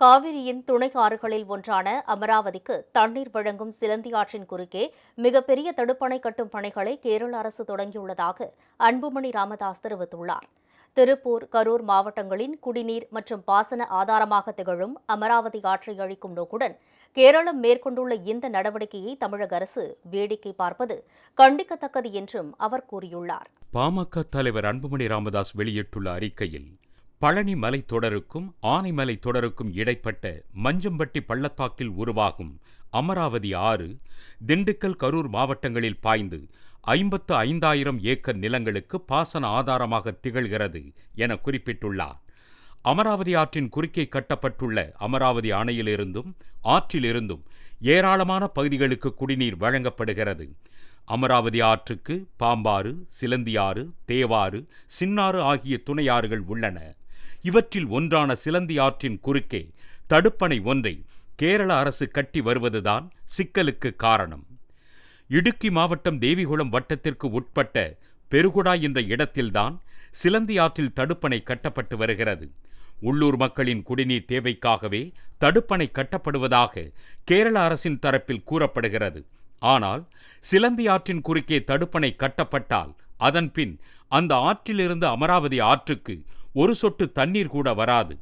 காவிரியின் துணை ஆறுகளில் ஒன்றான அமராவதிக்கு தண்ணீர் வழங்கும் சிலந்தி ஆற்றின் குறுக்கே மிகப்பெரிய தடுப்பணை கட்டும் பணிகளை கேரள அரசு தொடங்கியுள்ளதாக அன்புமணி ராமதாஸ் தெரிவித்துள்ளார். திருப்பூர் கரூர் மாவட்டங்களின் குடிநீர் மற்றும் பாசன ஆதாரமாக திகழும் அமராவதி ஆற்றை அழிக்கும் நோக்குடன் கேரளம் மேற்கொண்டுள்ள இந்த நடவடிக்கையை தமிழக அரசு வேடிக்கை பார்ப்பது கண்டிக்கத்தக்கது என்றும் அவர் கூறியுள்ளார். பாமக தலைவர் அன்புமணி ராமதாஸ் வெளியிட்டுள்ள அறிக்கையில் பழனி மலைத்தொடருக்கும் ஆனைமலை தொடருக்கும் இடைப்பட்ட மஞ்சம்பட்டி பள்ளத்தாக்கில் உருவாகும் அமராவதி ஆறு திண்டுக்கல் கரூர் மாவட்டங்களில் பாய்ந்து ஐம்பத்து ஐந்தாயிரம் ஏக்கர் நிலங்களுக்கு பாசன ஆதாரமாக திகழ்கிறது என குறிப்பிட்டுள்ளார். அமராவதி ஆற்றின் குறுக்கே கட்டப்பட்டுள்ள அமராவதி அணையிலிருந்தும் ஆற்றிலிருந்தும் ஏராளமான பகுதிகளுக்கு குடிநீர் வழங்கப்படுகிறது. அமராவதி ஆற்றுக்கு பாம்பாறு சிலந்தியாறு தேவாறு சின்னாறு ஆகிய துணையாறுகள் உள்ளன. இவற்றில் ஒன்றான சிலந்தி ஆற்றின் குறுக்கே தடுப்பணை ஒன்றை கேரள அரசு கட்டி வருவதுதான் சிக்கலுக்கு காரணம். இடுக்கி மாவட்டம் தேவிகுளம் வட்டத்திற்கு உட்பட்ட பெருகுடா என்ற இடத்தில்தான் சிலந்தி ஆற்றில் தடுப்பணை கட்டப்பட்டு வருகிறது. உள்ளூர் மக்களின் குடிநீர் தேவைக்காகவே தடுப்பணை கட்டப்படுவதாக கேரள அரசின் தரப்பில் கூறப்படுகிறது. ஆனால் சிலந்தி ஆற்றின் குறுக்கே தடுப்பணை கட்டப்பட்டால் அதன்பின் அந்த ஆற்றிலிருந்து அமராவதி ஆற்றுக்கு ஒரு சொட்டு தண்ணீர் கூட வராது.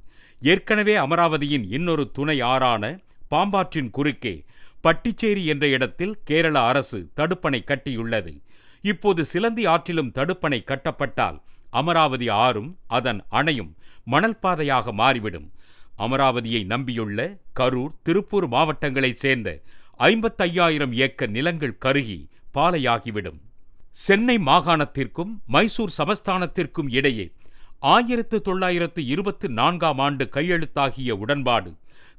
ஏற்கனவே அமராவதியின் இன்னொரு துணை ஆறான பாம்பாற்றின் குறுக்கே பட்டிச்சேரி என்ற இடத்தில் கேரள அரசு தடுப்பணை கட்டியுள்ளது. இப்போது சிலந்தி ஆற்றிலும் தடுப்பணை கட்டப்பட்டால் அமராவதி ஆறும் அதன் அணையும் மணல் பாதையாக மாறிவிடும். அமராவதியை நம்பியுள்ள கரூர் திருப்பூர் மாவட்டங்களைச் சேர்ந்த ஐம்பத்தையாயிரம் ஏக்கர் நிலங்கள் கருகி பாலையாகிவிடும். சென்னை மாகாணத்திற்கும் மைசூர் சமஸ்தானத்திற்கும் இடையே ஆயிரத்து தொள்ளாயிரத்து இருபத்து நான்காம் ஆண்டு கையெழுத்தாகிய உடன்பாடு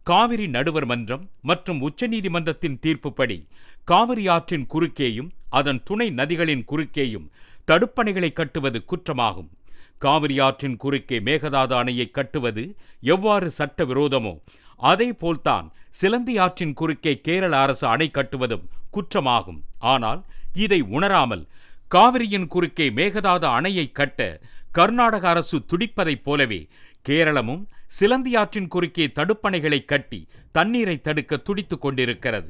காவிரி நடுவர் மன்றம் மற்றும் உச்சநீதிமன்றத்தின் தீர்ப்புப்படி காவிரி ஆற்றின் குறுக்கேயும் அதன் துணை நதிகளின் குறுக்கேயும் தடுப்பணைகளை கட்டுவது குற்றமாகும். காவிரி ஆற்றின் குறுக்கே மேகதாது அணையை கட்டுவது எவ்வாறு சட்டவிரோதமோ அதே போல்தான் சிலந்தி ஆற்றின் குறுக்கே கேரள அரசு அணை கட்டுவதும் குற்றமாகும். ஆனால் இதை உணராமல் காவிரியின் குறுக்கே மேகதாது அணையை கட்ட கர்நாடக அரசு துடிப்பதைப் போலவே கேரளமும் சிலந்தி ஆற்றின் குறுக்கே தடுப்பணைகளை கட்டி தண்ணீரை தடுக்க துடித்துக் கொண்டிருக்கிறது.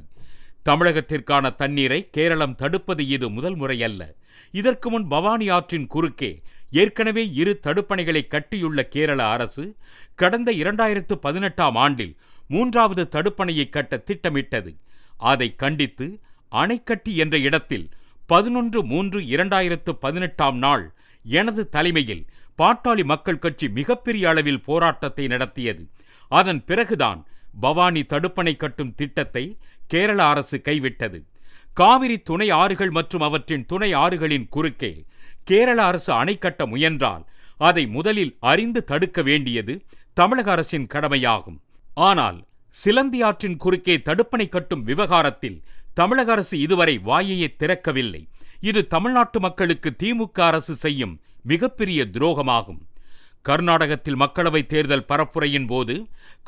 தமிழகத்திற்கான தண்ணீரை கேரளம் தடுப்பது இது முதல் முறையல்ல. இதற்கு முன் பவானி ஆற்றின் குறுக்கே ஏற்கனவே இரு தடுப்பணைகளை கட்டியுள்ள கேரள அரசு கடந்த இரண்டாயிரத்து பதினெட்டாம் ஆண்டில் மூன்றாவது தடுப்பணையை கட்ட திட்டமிட்டது. அதை கண்டித்து அணைக்கட்டி என்ற இடத்தில் பதினொன்று மூன்று இரண்டாயிரத்து பதினெட்டாம் நாள் எனது தலைமையில் பாட்டாளி மக்கள் கட்சி மிகப்பெரிய அளவில் போராட்டத்தை நடத்தியது. அதன் பிறகுதான் பவானி தடுப்பணை கட்டும் திட்டத்தை கேரள அரசு கைவிட்டது. காவிரி துணை ஆறுகள் மற்றும் அவற்றின் துணை ஆறுகளின் குறுக்கே கேரள அரசு அணை கட்ட முயன்றால் அதை முதலில் அறிந்து தடுக்க வேண்டியது தமிழக அரசின் கடமையாகும். ஆனால் சிலந்தி ஆற்றின் குறுக்கே தடுப்பணை கட்டும் விவகாரத்தில் தமிழக அரசு இதுவரை வாயையே திறக்கவில்லை. இது தமிழ்நாட்டு மக்களுக்கு திமுக அரசு செய்யும் மிகப்பெரிய துரோகமாகும். கர்நாடகத்தில் மக்களவை தேர்தல் பரப்புரையின் போது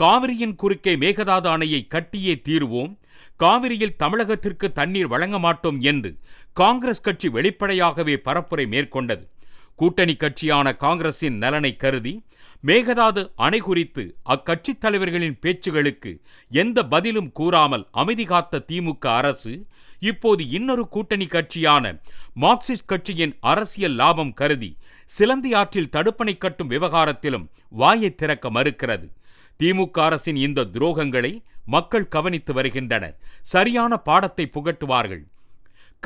காவிரியின் குறுக்கே மேகதாது அணையை கட்டியே தீருவோம் காவிரியில் தமிழகத்திற்கு தண்ணீர் வழங்க மாட்டோம் என்று காங்கிரஸ் கட்சி வெளிப்படையாகவே பரப்புரை மேற்கொண்டது. கூட்டணி கட்சியான காங்கிரசின் நலனை கருதி மேகதாது அணை குறித்து அக்கட்சித் தலைவர்களின் பேச்சுகளுக்கு எந்த பதிலும் கூறாமல் அமைதி காத்த திமுக அரசு இப்போது இன்னொரு கூட்டணி கட்சியான மார்க்சிஸ்ட் கட்சியின் அரசியல் லாபம் கருதி சிலந்தி ஆற்றில் தடுப்பணை கட்டும் விவகாரத்திலும் வாயை திறக்க மறுக்கிறது. திமுக அரசின் இந்த துரோகங்களை மக்கள் கவனித்து வருகின்றனர். சரியான பாடத்தை புகட்டுவார்கள்.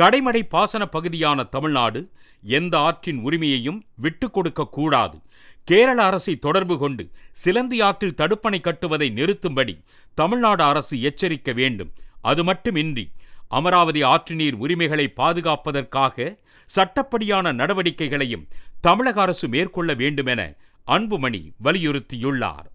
கடைமடை பாசன பகுதியான தமிழ்நாடு எந்த ஆற்றின் உரிமையையும் விட்டுக் கொடுக்க கூடாது. கேரள அரசை தொடர்பு கொண்டு சிலந்தி ஆற்றில் தடுப்பணை கட்டுவதை நிறுத்தும்படி தமிழ்நாடு அரசு எச்சரிக்க வேண்டும். அது மட்டுமின்றி அமராவதி ஆற்று நீர் உரிமைகளை பாதுகாப்பதற்காக சட்டப்படியான நடவடிக்கைகளையும் தமிழக அரசு மேற்கொள்ள வேண்டுமென அன்புமணி வலியுறுத்தியுள்ளார்.